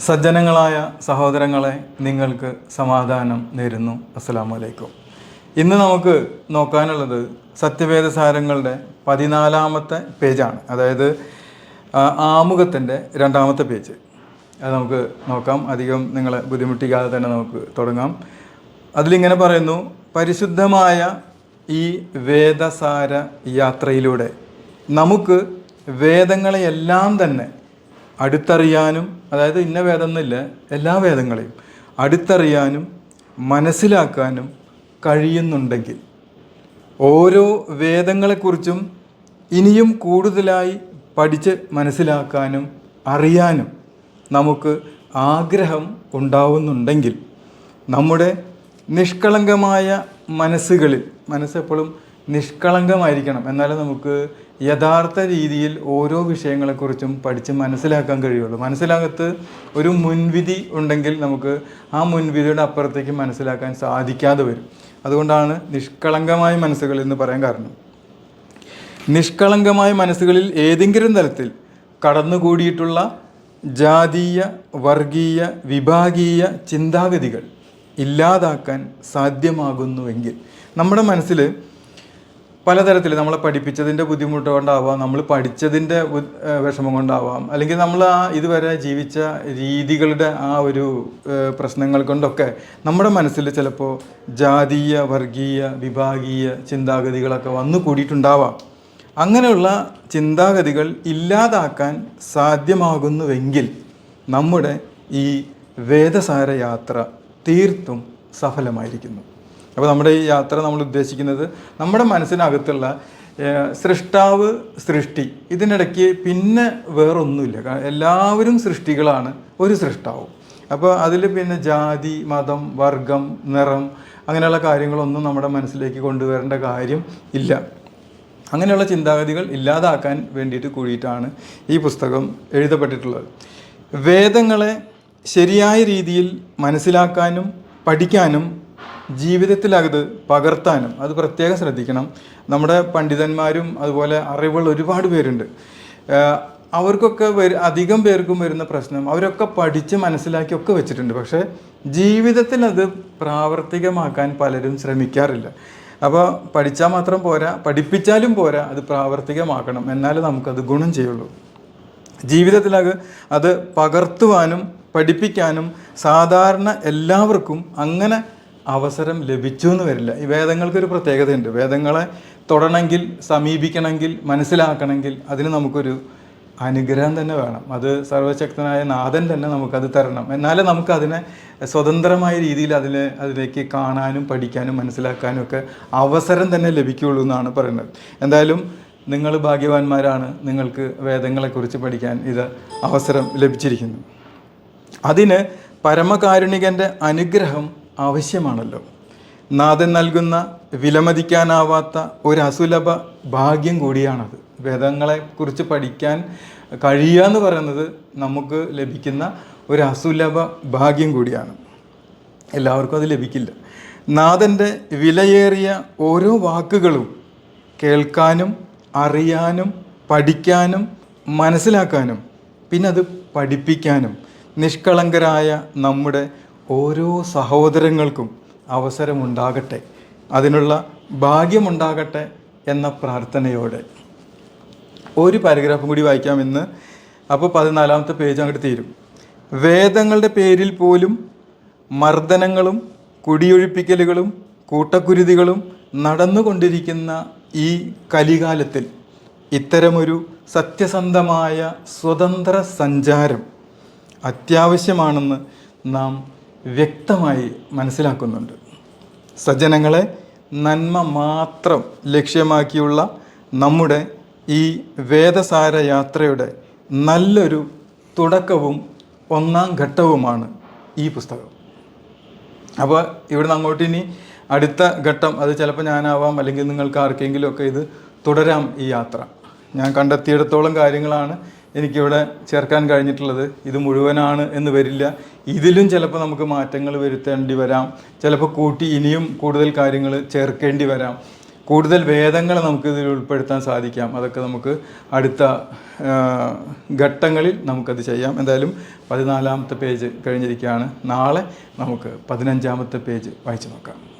സജ്ജനങ്ങളായ സഹോദരങ്ങളെ നിങ്ങൾക്ക് സമാധാനം നേരുന്നു. അസ്സലാമു അലൈക്കും. ഇന്ന് നമുക്ക് നോക്കാനുള്ളത് സത്യവേദസാരങ്ങളുടെ പതിനാലാമത്തെ പേജാണ്. അതായത് ആമുഖത്തിന്റെ രണ്ടാമത്തെ പേജ്. അത് നമുക്ക് നോക്കാം. അധികം നിങ്ങളെ ബുദ്ധിമുട്ടിക്കാതെ തന്നെ നമുക്ക് തുടങ്ങാം. അതിലിങ്ങനെ പറയുന്നു പരിശുദ്ധമായ ഈ വേദസാര യാത്രയിലൂടെ നമുക്ക് വേദങ്ങളെയെല്ലാം തന്നെ അടുത്തറിയാനും അതായത് ഇന്ന വേദം എന്നില്ല എല്ലാ വേദങ്ങളെയും അടുത്തറിയാനും മനസ്സിലാക്കാനും കഴിയുന്നുണ്ടെങ്കിൽ ഓരോ വേദങ്ങളെക്കുറിച്ചും ഇനിയും കൂടുതലായി പഠിച്ച് മനസ്സിലാക്കാനും അറിയാനും നമുക്ക് ആഗ്രഹം ഉണ്ടാവുന്നുണ്ടെങ്കിൽ നമ്മുടെ നിഷ്കളങ്കമായ മനസ്സുകളിൽ മനസ്സെപ്പോഴും നിഷ്കളങ്കമായിരിക്കണം. എന്നാലേ നമുക്ക് യഥാർത്ഥ രീതിയിൽ ഓരോ വിഷയങ്ങളെക്കുറിച്ചും പഠിച്ച് മനസ്സിലാക്കാൻ കഴിയുള്ളൂ. മനസ്സിലാകത്ത് ഒരു മുൻവിധി ഉണ്ടെങ്കിൽ നമുക്ക് ആ മുൻവിധിയുടെ അപ്പുറത്തേക്ക് മനസ്സിലാക്കാൻ സാധിക്കാതെ വരും. അതുകൊണ്ടാണ് നിഷ്കളങ്കമായ മനസ്സുകൾ എന്ന് പറയാൻ കാരണം. നിഷ്കളങ്കമായ മനസ്സുകളിൽ ഏതെങ്കിലും തലത്തിൽ കടന്നുകൂടിയിട്ടുള്ള ജാതീയ വർഗീയ വിഭാഗീയ ചിന്താഗതികൾ ഇല്ലാതാക്കാൻ സാധ്യമാകുന്നുവെങ്കിൽ നമ്മുടെ മനസ്സിൽ പലതരത്തിൽ നമ്മളെ പഠിപ്പിച്ചതിന്റെ ബുദ്ധിമുട്ട് കൊണ്ടാവാം നമ്മൾ പഠിച്ചതിന്റെ വിഷമം കൊണ്ടാവാം. അല്ലെങ്കിൽ നമ്മൾ ആ ഇതുവരെ ജീവിച്ച രീതികളുടെ ആ ഒരു പ്രശ്നങ്ങൾ കൊണ്ടൊക്കെ നമ്മുടെ മനസ്സിൽ ചിലപ്പോൾ ജാതീയ വർഗീയ വിഭാഗീയ ചിന്താഗതികളൊക്കെ വന്നു കൂടിയിട്ടുണ്ടാവാം. അങ്ങനെയുള്ള ചിന്താഗതികൾ ഇല്ലാതാക്കാൻ സാധ്യമാകുന്നുവെങ്കിൽ നമ്മുടെ ഈ വേദസാര യാത്ര തീർത്തും സഫലമായിരിക്കുന്നു. അപ്പോൾ നമ്മുടെ ഈ യാത്ര നമ്മൾ ഉദ്ദേശിക്കുന്നത് നമ്മുടെ മനസ്സിനകത്തുള്ള സൃഷ്ടാവ് സൃഷ്ടി. ഇതിനിടയ്ക്ക് പിന്നെ വേറൊന്നുമില്ല. എല്ലാവരും സൃഷ്ടികളാണ് ഒരു സൃഷ്ടാവും. അപ്പോൾ അതിൽ പിന്നെ ജാതി മതം വർഗം നിറം അങ്ങനെയുള്ള കാര്യങ്ങളൊന്നും നമ്മുടെ മനസ്സിലേക്ക് കൊണ്ടുവരേണ്ട കാര്യം ഇല്ല. അങ്ങനെയുള്ള ചിന്താഗതികൾ ഇല്ലാതാക്കാൻ വേണ്ടിയിട്ട് കൂടിയിട്ടാണ് ഈ പുസ്തകം എഴുതപ്പെട്ടിട്ടുള്ളത്. വേദങ്ങളെ ശരിയായ രീതിയിൽ മനസ്സിലാക്കാനും പഠിക്കാനും ജീവിതത്തിൽ അത് പകർത്താനും അത് പ്രത്യേകം ശ്രദ്ധിക്കണം. നമ്മുടെ പണ്ഡിതന്മാരും അതുപോലെ അറിവുകൾ ഒരുപാട് പേരുണ്ട്. അവർക്കൊക്കെ വരു അധികം പേർക്കും വരുന്ന പ്രശ്നം അവരൊക്കെ പഠിച്ച് മനസ്സിലാക്കി ഒക്കെ വെച്ചിട്ടുണ്ട്. പക്ഷേ ജീവിതത്തിൽ അത് പ്രാവർത്തികമാക്കാൻ പലരും ശ്രമിക്കാറില്ല. അപ്പോൾ പഠിച്ചാൽ മാത്രം പോരാ പഠിപ്പിച്ചാലും പോരാ അത് പ്രാവർത്തികമാക്കണം. എന്നാലേ നമുക്കത് ഗുണം ചെയ്യുള്ളൂ. ജീവിതത്തിലത് അത് പകർത്തുവാനും പഠിപ്പിക്കാനും സാധാരണ എല്ലാവർക്കും അങ്ങനെ അവസരം ലഭിച്ചു എന്ന് വരില്ല. ഈ വേദങ്ങൾക്കൊരു പ്രത്യേകതയുണ്ട്. വേദങ്ങളെ തൊടണമെങ്കിൽ സമീപിക്കണമെങ്കിൽ മനസ്സിലാക്കണമെങ്കിൽ അതിന് നമുക്കൊരു അനുഗ്രഹം തന്നെ വേണം. അത് സർവശക്തനായ നാഥൻ തന്നെ നമുക്കത് തരണം. എന്നാലേ നമുക്കതിനെ സ്വതന്ത്രമായ രീതിയിൽ അതിനെ അതിലേക്ക് കാണാനും പഠിക്കാനും മനസ്സിലാക്കാനും ഒക്കെ അവസരം തന്നെ ലഭിക്കുകയുള്ളൂ എന്നാണ് പറയുന്നത്. എന്തായാലും നിങ്ങൾ ഭാഗ്യവാന്മാരാണ്. നിങ്ങൾക്ക് വേദങ്ങളെക്കുറിച്ച് പഠിക്കാൻ ഇത് അവസരം ലഭിച്ചിരിക്കുന്നു. അതിന് പരമകാരുണികന്റെ അനുഗ്രഹം ആവശ്യമാണല്ലോ. നാഥൻ നൽകുന്ന വിലമതിക്കാനാവാത്ത ഒരു അസുലഭ ഭാഗ്യം കൂടിയാണത്. വേദങ്ങളെക്കുറിച്ച് പഠിക്കാൻ കഴിയുക എന്ന് പറയുന്നത് നമുക്ക് ലഭിക്കുന്ന ഒരു അസുലഭ ഭാഗ്യം കൂടിയാണ്. എല്ലാവർക്കും അത് ലഭിക്കില്ല. നാഥന്റെ വിലയേറിയ ഓരോ വാക്കുകളും കേൾക്കാനും അറിയാനും പഠിക്കാനും മനസ്സിലാക്കാനും പിന്നെ അത് പഠിപ്പിക്കാനും നിഷ്കളങ്കരായ നമ്മുടെ ഓരോ സഹോദരങ്ങൾക്കും അവസരമുണ്ടാകട്ടെ അതിനുള്ള ഭാഗ്യമുണ്ടാകട്ടെ എന്ന പ്രാർത്ഥനയോടെ. ഒരു പാരഗ്രാഫും കൂടി വായിക്കാം വായിക്കാമെന്ന് അപ്പോൾ പതിനാലാമത്തെ പേജ് അങ്ങോട്ട് തീരും. വേദങ്ങളുടെ പേരിൽ പോലും മർദ്ദനങ്ങളും കുടിയൊഴിപ്പിക്കലുകളും കൂട്ടക്കുരുതികളും നടന്നുകൊണ്ടിരിക്കുന്ന ഈ കലികാലത്തിൽ ഇത്തരമൊരു സത്യസന്ധമായ സ്വതന്ത്ര സഞ്ചാരം അത്യാവശ്യമാണെന്ന് നാം വ്യക്തമായി മനസ്സിലാക്കുന്നുണ്ട്. സജ്ജനങ്ങളെ നന്മ മാത്രം ലക്ഷ്യമാക്കിയുള്ള നമ്മുടെ ഈ വേദസാര യാത്രയുടെ നല്ലൊരു തുടക്കവും ഒന്നാം ഘട്ടവുമാണ് ഈ പുസ്തകം. അപ്പോൾ ഇവിടുന്ന് അങ്ങോട്ട് ഇനി അടുത്ത ഘട്ടം അത് ചിലപ്പോൾ ഞാനാവാം അല്ലെങ്കിൽ നിങ്ങൾക്ക് ആർക്കെങ്കിലുമൊക്കെ ഇത് തുടരാം ഈ യാത്ര. ഞാൻ കണ്ടെത്തിയിടത്തോളം കാര്യങ്ങളാണ് എനിക്കിവിടെ ചേർക്കാൻ കഴിഞ്ഞിട്ടുള്ളത് ഇത് മുഴുവനാണ് എന്ന് വരില്ല. ഇതിലും ചിലപ്പോൾ നമുക്ക് മാറ്റങ്ങൾ വരുത്തേണ്ടി വരാം. ചിലപ്പോൾ കൂട്ടി ഇനിയും കൂടുതൽ കാര്യങ്ങൾ ചേർക്കേണ്ടി വരാം. കൂടുതൽ വേദങ്ങളെ നമുക്ക് ഇതിൽ ഉൾപ്പെടുത്താൻ സാധിക്കാം. അതൊക്കെ നമുക്ക് അടുത്ത ഘട്ടങ്ങളിൽ നമുക്കത് ചെയ്യാം. എന്തായാലും പതിനാലാമത്തെ പേജ് കഴിഞ്ഞിരിക്കുകയാണ്. നാളെ നമുക്ക് പതിനഞ്ചാമത്തെ പേജ് വായിച്ചു നോക്കാം.